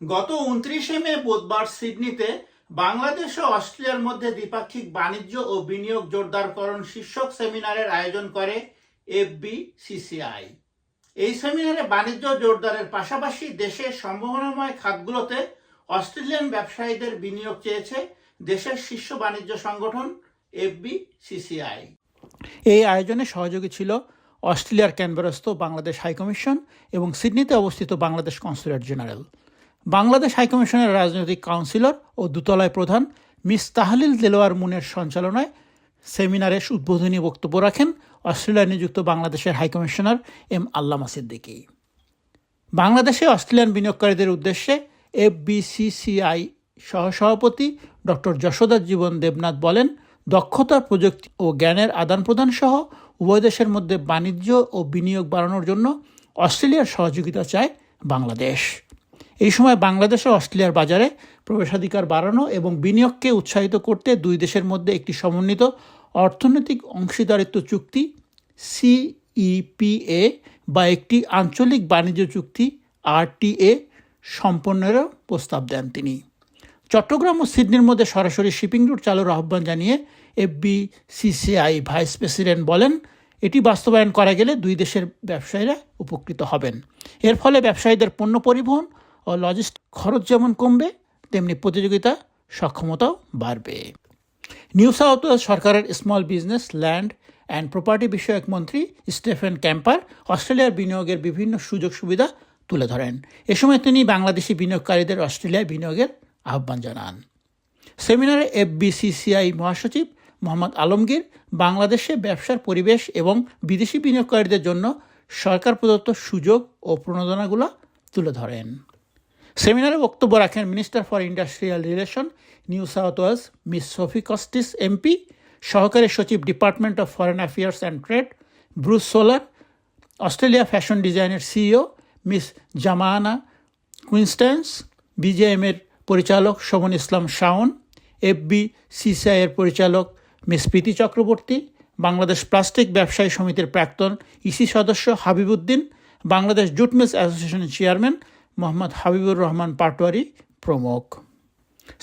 গত উনত্রিশে মে বুধবার সিডনিতে বাংলাদেশ ও অস্ট্রেলিয়ার মধ্যে দ্বিপাক্ষিক বাণিজ্য ও বিনিয়োগ জোরদারকরণ শীর্ষক সেমিনারের আয়োজন করে এফবিসিসিআই। এই সেমিনারে বাণিজ্য জোরদারের পাশাপাশি দেশের সম্ভাবনাময় খাতগুলোতে অস্ট্রেলিয়ান ব্যবসায়ীদের বিনিয়োগ চেয়েছে দেশের শীর্ষ বাণিজ্য সংগঠন এফবিসিসিআই। এই আয়োজনে সহযোগী ছিল অস্ট্রেলিয়ার ক্যানবেরাস্থ বাংলাদেশ হাইকমিশন এবং সিডনিতে অবস্থিত বাংলাদেশ কনসুলেট জেনারেল। বাংলাদেশ হাইকমিশনের রাজনৈতিক কাউন্সিলর ও দূতালয় প্রধান মিস তাহলিল দেলোয়ার মুনের সঞ্চালনায় সেমিনারে উদ্বোধনী বক্তব্য রাখেন অস্ট্রেলিয়ায় নিযুক্ত বাংলাদেশের হাইকমিশনার এম আল্লামা সিদ্দিকী। বাংলাদেশে অস্ট্রেলিয়ান বিনিয়োগকারীদের উদ্দেশ্যে এফবিসিসিআই সহসভাপতি ডক্টর যশোদা জীবন দেবনাথ বলেন দক্ষতা প্রযুক্তি ও জ্ঞানের আদান প্রদান সহ উভয় দেশের মধ্যে বাণিজ্য ও বিনিয়োগ বাড়ানোর জন্য অস্ট্রেলিয়ার সহযোগিতা চায় বাংলাদেশ। এই সময় বাংলাদেশ ও অস্ট্রেলিয়ার বাজারে প্রবেশাধিকার বাড়ানো এবং বিনিয়োগকে উৎসাহিত করতে দুই দেশের মধ্যে একটি সমন্বিত অর্থনৈতিক অংশীদারিত্ব চুক্তি, সিইপিএ, বা একটি আঞ্চলিক বাণিজ্য চুক্তি, আরটিএ, সম্পন্নেরও প্রস্তাব দেন তিনি। চট্টগ্রাম ও সিডনির মধ্যে সরাসরি শিপিং রুট চালুর আহ্বান জানিয়ে এফবিসিসিআই ভাইস প্রেসিডেন্ট বলেন, এটি বাস্তবায়ন করা গেলে দুই দেশের ব্যবসায়ীরা উপকৃত হবেন। এর ফলে ব্যবসায়ীদের পণ্য পরিবহন ও লজিস্টিক খরচ যেমন কমবে, তেমনি প্রতিযোগিতা সক্ষমতাও বাড়বে। নিউ সাউথ ওয়েলস সরকারের small business, land and property বিষয়ক মন্ত্রী স্টেফেন ক্যাম্পার অস্ট্রেলিয়ার বিনিয়োগের বিভিন্ন সুযোগ সুবিধা তুলে ধরেন। এ সময় তিনি বাংলাদেশি বিনিয়োগকারীদের অস্ট্রেলিয়ায় বিনিয়োগের আহ্বান জানান। সেমিনারে এফবিসিসিআই মহাসচিব মোহাম্মদ আলমগীর বাংলাদেশে ব্যবসার পরিবেশ এবং বিদেশি বিনিয়োগকারীদের জন্য সরকার প্রদত্ত সুযোগ ও প্রণোদনাগুলো তুলে ধরেন। সেমিনারে বক্তব্য রাখেন minister for industrial relation, New South Wales, Miss Sophie Costis, MP, সহকারী সচিব department of foreign affairs and trade, Bruce Solar, Australia fashion ডিজাইনের সিইও, মিস জামানা কুইনস্ট্যান্স, বিজেএমের পরিচালক শোভন ইসলাম শাওন, এফবি সিসিআইয়ের পরিচালক মিস প্রীতি চক্রবর্তী, বাংলাদেশ প্লাস্টিক ব্যবসায়ী সমিতির প্রাক্তন ইসি সদস্য হাবিবুদ্দিন বাংলাদেশ জুট মিলস অ্যাসোসিয়েশনের চেয়ারম্যান মোহাম্মদ হাবিবুর রহমান পাটোয়ারি প্রমুখ।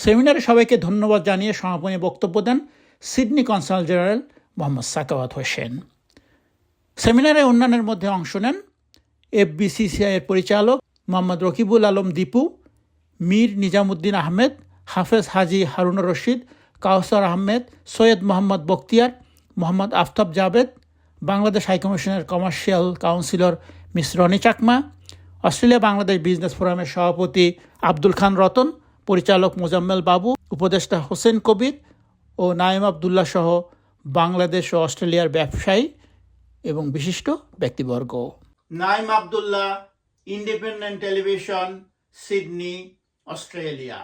সেমিনারে সবাইকে ধন্যবাদ জানিয়ে সমাপনী বক্তব্য দেন Sydney consul general Mohammad Sakhawat Hossain. সেমিনারে অন্যান্যের মধ্যে অংশ নেন এফবিসিসিআইয়ের পরিচালক Mohammad Rakibul Alam Dipu, Mir Nizamuddin Ahmed, Hafez Haji Harun Rashid, Kawsar Ahmed, Syed Mohammad Bakhtiar Mohammad Aftab Javed Bangladesh হাইকমিশনের commercial counsellor Miss Roni Chakma Australia Bangladesh business ফোরামের সভাপতি আব্দুল খান রতন, পরিচালক মোজাম্মেল বাবু, উপদেষ্টা হোসেন কবির ও নায়েম আবদুল্লাহ সহ বাংলাদেশ ও অস্ট্রেলিয়ার ব্যবসায়ী এবং বিশিষ্ট ব্যক্তিবর্গ। Naim Abdullah, Independent Television, Sydney, Australia.